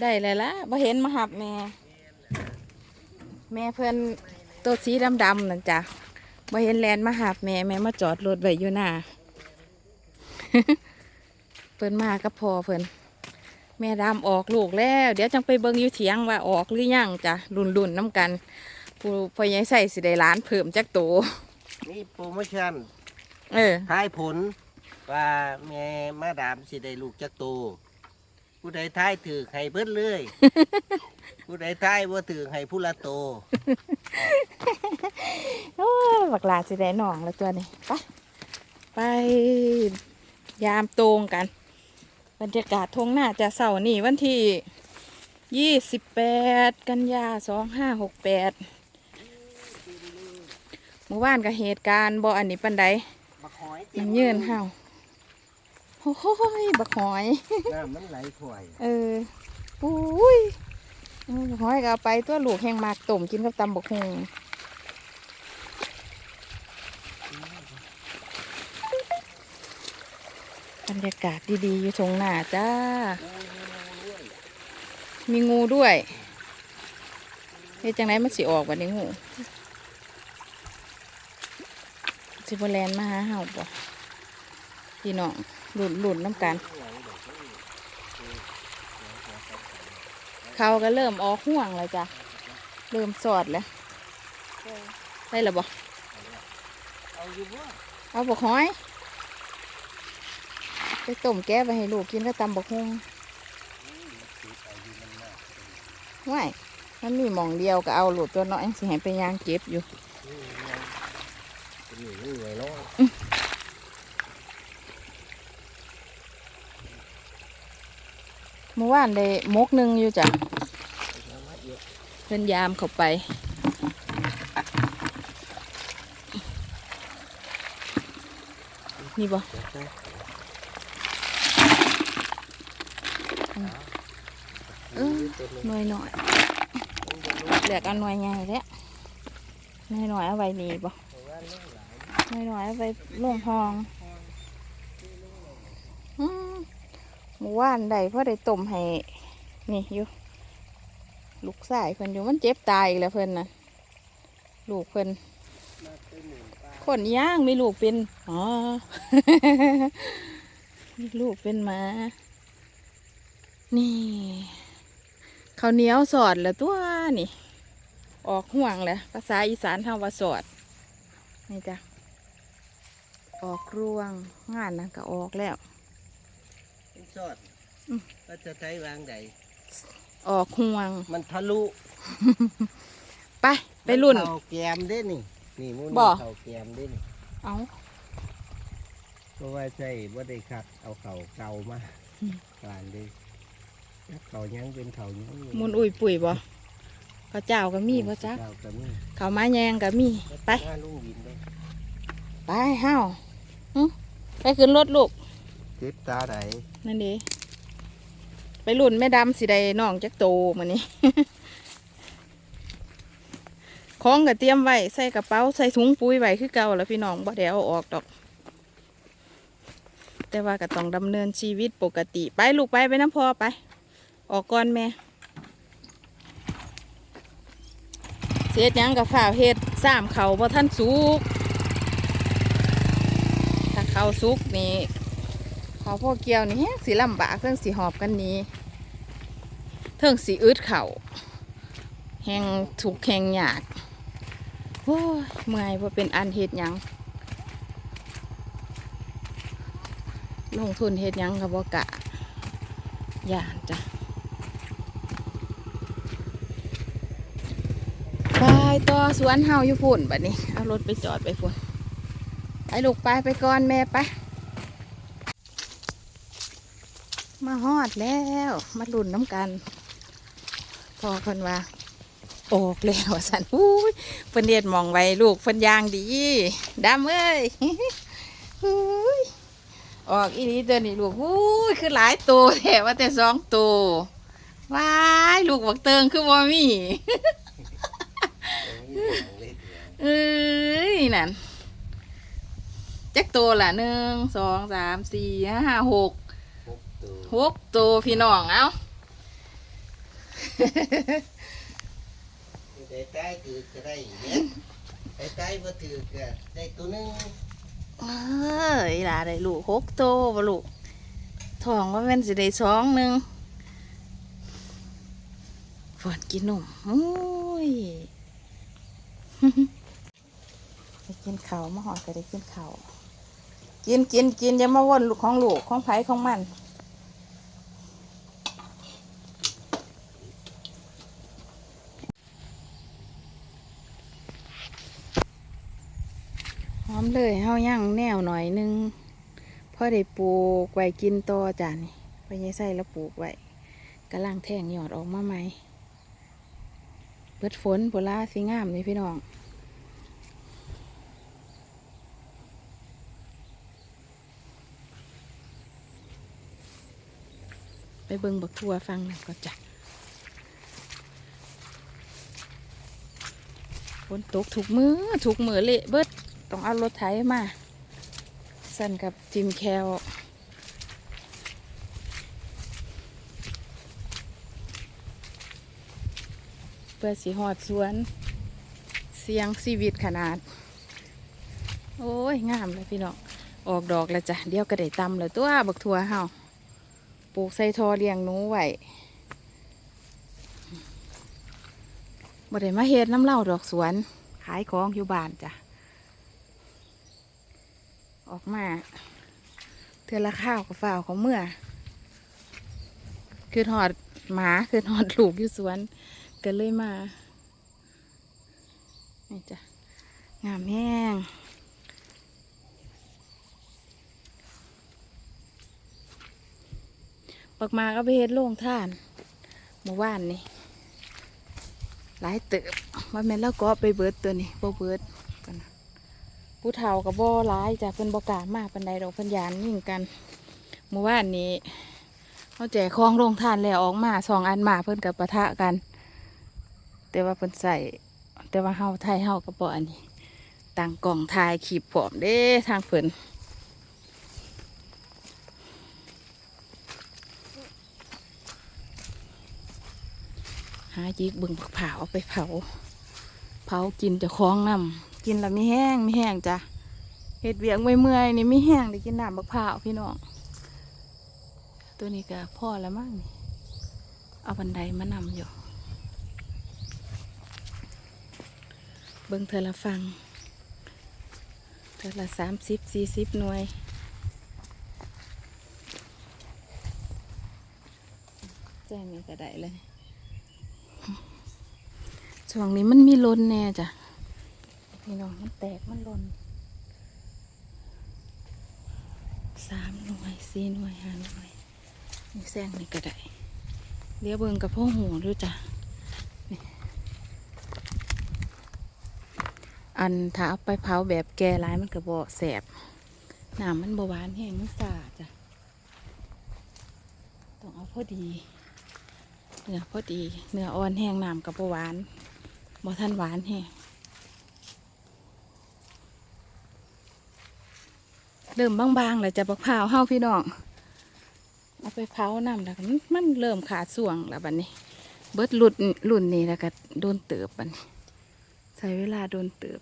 ได้เลยละบ่เห็นมาหับแม่ แม่เพื่อนตัวสีดำๆนั่นจ้ะบ่เห็นแลนมาหับแม่แม่มาจอดรถไว้อยู่หน้าเพิ่นมากับพอเพิ่นแม่ดำออกลูกแล้ว เดี๋ยวจังไปเบิ่งอยู่เถียงว่าออกหรือยังจ้ะรุ่นๆน้ำกันผู้พ่อใหญ่ใส่สิได้ล้านเพิ่มจักโตนี่โปรโมชั่นเออทายผลว่าแม่มาดามสิได้ลูกจักโต ผู้ใดทายถือให้เบิดเลย ผู้ใดทายว่าถือให้ผู้ละโต โอ้ยบักหลาสิได้หนองแล้วตัวนี้ไปไปยามตรงกัน บรรยากาศทงหน้าจะเสาร์นี่วันที่ยี่สิบแปดกันยาสองห้าหกแปดเมื่อวานกับเหตุการณ์บ่อันนี้ปันใดบักหอยมันยืนเห่า โอ้ยบักหอย น้ำมันไหลถ่วยเออปุ้ยเออบักหอยก็เอาไปตัวลูกแห้งมากต้มกินกับตำบักฮงบรรยากาศดีๆอยู่ทงหน้าจ้า มีงูด้วยเฮ้ยจังไหนมันสิออกวันนี้งูสิบแลนมาหาเห่าบ่ พี่น้องหลุดหลุดน้ำกัน เขาก็เริ่มออกห่วงแล้วจ้ะ เริ่มสอดแล้ว ได้หรือบ่เอาอยู่บ่เอาบกหอย ไปต้มแก้ไปให้ลูกกินก็ตำบกฮงไม่มันมีหมองเดียวก็เอาหลุดตัวน้อยสิให้ไปยางเก็บอยู่ นี่นี่ไว้เนาะ เมื่อวานได้มกหนึ่งอยู่จ้ะเพิ่นยามเข้าไป นี่บ่เออหน่อยหน่อยเหลือกเอาหน่อยใหญ่แล้วหน่อยหน่อยเอาไว้นี่บ่หน่อยหน่อยเอาไว้ลงห้องอืม หมู่ว่านใดเพราะได้ต้มให้ นี่อยู่ลูกสายเพิ่นอยู่มันเจ็บตายอีกแล้วเพิ่นนะลูกเพิ่นคนย่างมีลูกเป็นอ๋อมีลูกเป็นมา นี่ข้าวเหนียวสอดแล้วตัวนี่ ออกห่วงแล้วภาษาอีสานเฮาว่าสอด นี่จ้ะ ออกรวงงานนั่นก็ออกแล้ว ซอดอืมว่าจะใช้วางใดออกห่วง มันทะลุไป ไปรุ่นมัเข้าแกมเด้นี่ นี่มูนบ่ เขาแกมเด้นี่เอาเพราะว่าใช่ว่าได้คัดเอาเข่าเก่ามาอืมการเด้แล้วเขายังเป็นเขายังอยู่มุนอุ่ยปุ๋ยบ่ข้าวเจ้าก็มีบ่จักเจ้าก็มีข้าวไม้แยงก็มี ไป หน้าลุงวินเด้ไปเฮาหึไปขึ้นรถลูก ติดตาไหนนั่นดีไปรุ่นแม่ดำสิได้น้องจักโตมื้อนี้ของก็เตรียมไว้ใส่กระเป๋าใส่ถุงปุ๋ยไว้คือเก่าแล้วพี่น้องบ่ได้เอาออกดอก แต่ว่าก็ต้องดำเนินชีวิตปกติ ไปลูกไปไปน้ำพอไป ออกก่อนแม่เสียหยังกับฝ่าวเฮ็ดสามเขาบ่ท่านสุกถ้าเขาสุกนี่ เขาพวกเกี่ยวนี่ฮสีลำบากเครื่องสีหอบกันนี้เทิงสีอึดเขาแหงถูกแหงยากโอ้ยเมื่อยว่าเป็นอันเฮ็ดยังลงทุนเฮ็ดยังกับบ่กะยานจ้ะไปต่อสวนเฮาอยู่พุ่นบัดนี้ เอารถไปจอดไปพุ่นไปลูกไปไปก่อนแม่ไป มา ฮอดแล้ว มาลุ่นน้ำกันพอคนว่าออกแล้วสันอุ้ยเพิ่นเดียดมองไว้ลูกเพิ่นยางดีดำเอ้ยอุ้ยออกอีนี้ตัวนี้ลูกอุ้ยคือหลายตัวแต่ว่าแต่สองตัวว้ายลูกบักเติงคือบ่มีเอ้ยนั่นจักตัวละหนึ่งสองสามสี่ห้าหก หกตัวพี่น้องเอาผู้ใดตายถือก็ได้เม็ดใครตายบ่ถือก็ได้ตัวหนึงเอ้ยหลาได้ลูกหกโตบ่ลูกท้องว่าแม่นสิได้สองหนึ่งฝนกินนมโอ้ย ได้กินข้าวมาหอดก็ได้กินข้าวกินกินกินอย่ามาวนลูกของลูกของไผของมัน หอมเลยเฮาย่างแนวหน่อยนึงพ่อได้ปลูกไว้กินต่อจ้ะนี่ไปยายใส่แล้วปลูกไว้กำลังแทงหยอดออกมาใหม่เปิดฝนโบลาสีงามนี่พี่น้องไปเบิ่งบักทัวฟังหน่อยก็จ้ะฝนตกถูกมือถูกมือเละเบิด ต้องเอารถไถมาสั่นกับจิมแคลเพื่อสีหอดสวน เสียงชีวิตขนาด โอ้ย งามเลยพี่น้องออกดอกแล้วจ้ะ เดี๋ยวก็ได้ตำแล้วตัวบักทัวเฮาปลูกใส่ทอเลี้ยงหนูไว้บ่ได้มาเฮ็ดน้ำเล่าดอกสวน ขายของอยู่บ้านจ้ะ ออกมา เทือละข้าวกับฝ่าวของเมื่อ คือหอดหมาคือหอดลูกอยู่สวนก็เลยมา นี่จ้ะ งามแห้งปักมาก็ไปเฮ็ดโล่งท่านเมื่อวานนี่หลายเติบว่าแม่นแล้วก็ไปเบิดตัวนี้บ่เบิดกันนะ ผู้เฒ่ากับบ่ร้ายจ้ะเพิ่นบ่กล้ามากปานใดดอกเพิ่นยานยิ่งกันเมื่อวานนี้เขาแจกของโรงทานแล้วออกมาสองอันมาเพิ่นกับปะทะกัน แต่ว่าเพิ่นใส่แต่ว่าเฮาไทยเฮากับบ่อันนี้ต่างกล่องทายขีบผอมเด้ทางเพิ่นหาจิกเบึงผักเผาเอาไปเผา เผากินจะคล้องน้ำ กินแล้วม่แห้งม่แห้งจ้ะเห็ดเวียงเมื่อยๆนี่ไม่แห้งได้กินน้ำบักพร้าวพี่น้องตัวนี้ก็พ่อแล้วมั้งนี่เอาบันไดมานำอยู่ เบิ้งเธอละฟัง เธอละสามสิบสี่สิบหน่วยแจ้งนี่ก็ได้เลย ช่วงนี้มันมีลนแน่จ้ะ พี่น้องมันแตกมันลนสามหน่วยสี่หน่วยห้าหน่วยนี่แซงนี่ก็ได้เลี้ยวเบิงกับพ่อหูด้วยจ้ะอันถ้าเอาไปเผาแบบแก่ร้ายมันก็บ่แสบน้ำมันบหวานแห้งมันสาจ้ะต้องเอาพอดีเนื้อพอดีเนื้ออ่อนแห้งน้ำกับบ่หวานบ่ทันหวานแห้ง เริ่มบางๆแล้วจะบักพร้าวเฮาพี่น้องเอาไปเผาน้ำแล้วมันมันเริ่มขาดส่วงแล้วบัดนี้ เบิดหลุดรุ่นนี้แล้วก็โดนเติบบัดนี้ใช้เวลาโดนเติบ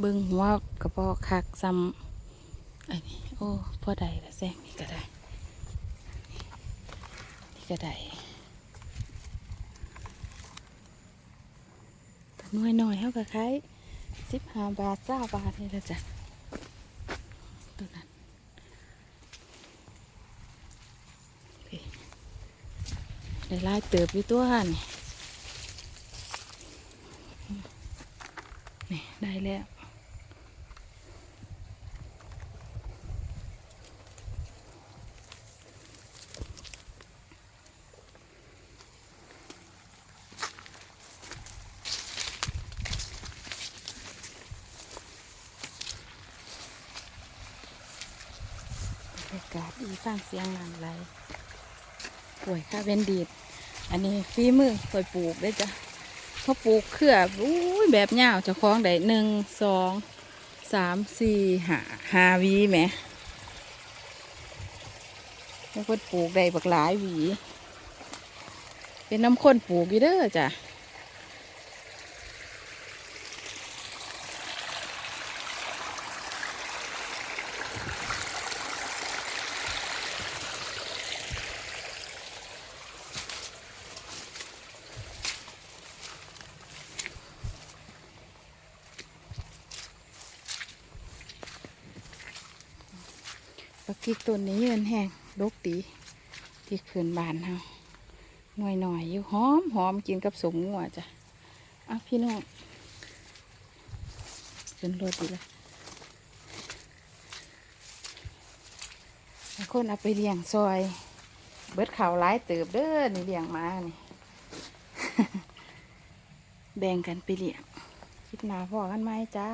เบิ่งหัวกระบอกคักซ้ำอันนี้โอ้พอได้ละแซงนี่ก็ได้ นี่ก็ได้ต่น้อยน้อยๆเขาก็ขายสิบห้าบาทเจ้าบาทนี่ละจ้ะตัวนั้นโอเคได้ลายเติบอยู่ตัวนี่นี่ได้แล้ว แากาศดีฟังเสียงน้ำไหลป่วยค่ะเวนดีดอันนี้ฝีมือคอยปลูกได้จ้ะเขาปลูกเครืออุ้ยแบบยาวเจะคล้าของได้หนึ่งสองสามสี่หาหาวีแหมแล้วเพิ่นปลูกได้บักหลายหวี เป็นน้ำข้นปลูกอยู่เด้อจ้ะ พริกต้นนี้เยืนแห้งดกดีพริกพื้นบานเฮาหน่อยหน่อยๆอยู่หอมหอมกินกับสมงัวจ้ะอะพี่น้องเป็นรสดีเลยบางคนเอาไปเลี้ยงซอย เบิดข่าวร้ายเติบเด้อนี่เลี้ยงมานี่ แบ่งกันไปเลี้ยงคลิปหนาพอกันไหมจ้า